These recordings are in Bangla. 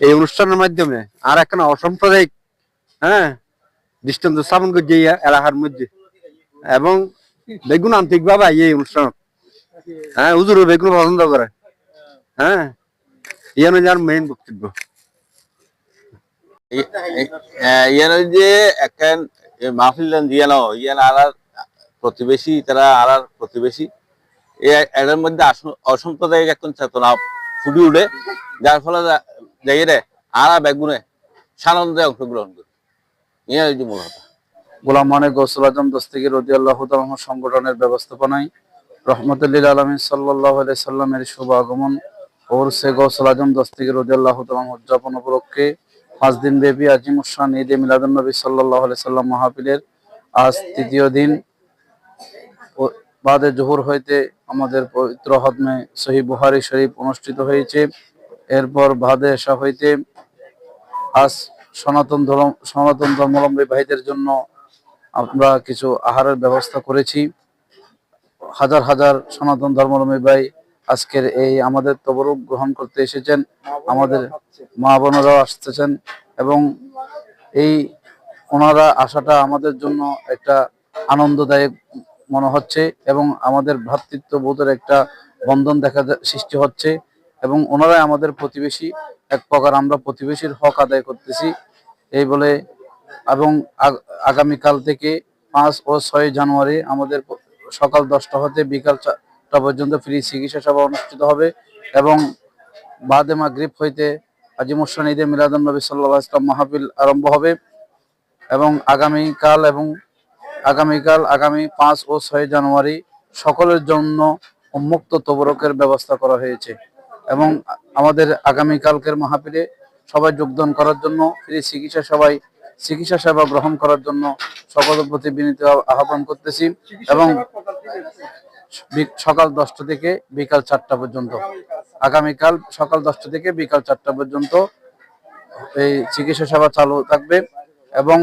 এই অনুষ্ঠানের মাধ্যমে আর একখানা অসাম্প্রদায়িক হ্যাঁ দৃষ্টান্ত স্থাপন করছে এই এলাকার মধ্যে। এবং বেগুন আন্তরিক এই অনুষ্ঠান হ্যাঁ হুজুরও বেগুন পছন্দ করে হ্যাঁ ইয়ানো যার মেইন বক্তব্য। ইয়ানো যে একখান মাহফিল দিয়ানো ইয়ান আলার প্রতিবেশী, তারা আলার প্রতিবেশী, এ- এদের মধ্যে অসাম্প্রদায়িক একজন চেতনা ফুটে উঠে, যার ফলে বেগুনে সানন্দে অংশগ্রহণ করে। ইয়ে হচ্ছে মূল কথা। গোলাম মানে গৌসুল আজম রদি আল্লাহ সংগঠনের ব্যবস্থাপনায় রহমতুল্লিল আলমী সাল্লাহ সাল্লামের শুভ আগমন ওরসে গৌসুল আজম দস্তিগির রদি আল্লাহ উদযাপন উপলক্ষে পাঁচ দিন ব্যাপী আজিমুসান ঈদে মিলাদুল নবী সাল্লাহ সাল্লাম মাহফিলের আজ তৃতীয় দিন বাদে জোহর হইতে আমাদের পবিত্র হদমে সহি বুহারি শরীফ অনুষ্ঠিত হয়েছে। এরপর বাদে এসা হইতে আজ সনাতন ধর্ম, সনাতন ধর্মাবলম্বী ভাইদের জন্য আমরা কিছু আহারের ব্যবস্থা করেছি। হাজার হাজার সনাতন ধর্মাবলম্বী ভাই আজকের এই আমাদের তবরুক গ্রহণ করতে এসেছেন, আমাদের মা বোনেরাও আসতেছেন এবং এই ওনারা আসাটা আমাদের জন্য একটা আনন্দদায়ক মনে হচ্ছে এবং আমাদের ভ্রাতৃত্ববোধের একটা বন্ধন দেখা সৃষ্টি হচ্ছে। এবং ওনারাই আমাদের প্রতিবেশী। এক প্রকার আমরা প্রতিবেশীর হক আদায় করতেছি। এই বলে এবং আগ- আগামীকাল থেকে পাঁচ ও ছয় জানুয়ারি আমাদের সকাল দশটা হতে বিকাল চারটা পর্যন্ত ফ্রি চিকিৎসা সেবা অনুষ্ঠিত হবে এবং বাদে মাগরিব হইতে আজিমুসান ঈদে মিলাদুল নবী সাল্লাহ ইসলাম মাহফিল আরম্ভ হবে এবং আগামীকাল এবং আগামীকাল আগামী পাঁচ ও ছয় জানুয়ারি সকলের জন্য উন্মুক্ত তবরকের ব্যবস্থা করা হয়েছে। এবং আমাদের আগামীকালকের মাহফিলে সবাই যোগদান করার জন্য, ফ্রি চিকিৎসা সবাই, চিকিৎসা সেবা গ্রহণ করার জন্য সকলের প্রতি বিনীত আহ্বান করতেছি এবং সকাল দশটা থেকে বিকাল চারটা পর্যন্ত, আগামীকাল সকাল দশটা থেকে বিকাল চারটা পর্যন্ত এই চিকিৎসা সেবা চালু থাকবে এবং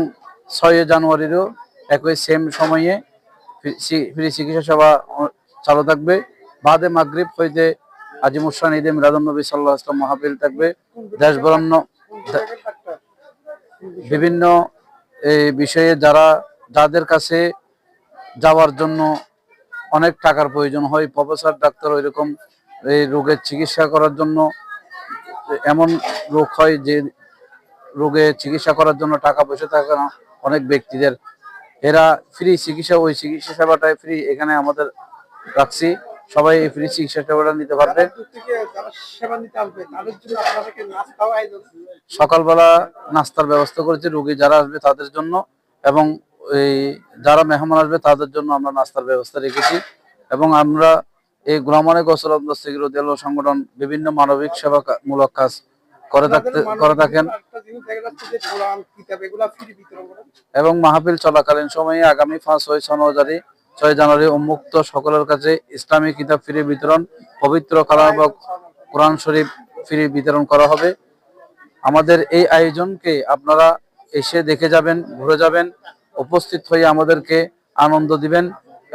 ছয় জানুয়ারিরও একই সেম সময়ে ফ্রি- চিকিৎসা সেবা চালু থাকবে। বাদে মাগরিব হইতে আজিমুসান ঈদে মিলাদুল নবী সাল্লাহ আসলাম থাকবে। দেশ বরণ্য বিভিন্ন এই বিষয়ে যারা, যাদের কাছে যাওয়ার জন্য অনেক টাকার প্রয়োজন হয়, প্রফেসর, ডাক্তার ওইরকম এই রোগের চিকিৎসা করার জন্য, এমন রোগ হয় যে রোগে চিকিৎসা করার জন্য টাকা পয়সা থাকে না, অনেক ব্যক্তিদের। এরা ফ্রি চিকিৎসা, ওই চিকিৎসা সেবাটাই ফ্রি এখানে আমাদের রাখছি। সবাই এই ফ্রি চিকিৎসা সেবাটা নিতে পারবে। সকালবেলা নাস্তার ব্যবস্থা করেছি রোগী যারা আসবে তাদের জন্য এবং এই যারা মেহমান আসবে তাদের জন্য আমরা নাস্তার ব্যবস্থা রেখেছি এবং আমরা এই গ্রামানে গোসল সংগঠন বিভিন্ন মানবিক সেবা মূলক কাজ করে থাকতে করে থাকেন। এবং মাহফিল চলাকালীন সময়ে আগামী পাঁচ ছয় জানুয়ারি ছয় জানুয়ারি উন্মুক্ত সকলের কাছে ইসলামী কিতাব ফ্রি বিতরণ, পবিত্র কালাম বা কোরআন শরীফ ফ্রি বিতরণ করা হবে। আমাদের এই আয়োজনকে আপনারা এসে দেখে যাবেন, ঘুরে যাবেন, উপস্থিত হয়ে আমাদেরকে আনন্দ দিবেন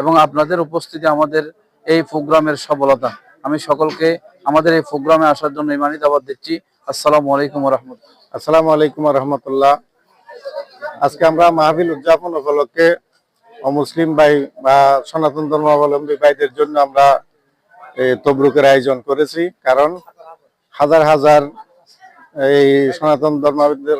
এবং আপনাদের উপস্থিতি আমাদের এই প্রোগ্রামের সফলতা। আমি সকলকে আমাদের এই প্রোগ্রামে আসার জন্য ইমানি দাবাদ দিচ্ছি। আসসালামু আলাইকুম রহমত আসসালামু আলাইকুম রহমতুল্লাহ। আজকে আমরা মাহফিল উদযাপন উপলক্ষে অমুসলিম ভাই বা সনাতন ধর্মাবলম্বী ভাইদের জন্য আমরা তবরুকের আয়োজন করেছি। কারণ হাজার হাজার এই সনাতন ধর্মাবলম্বী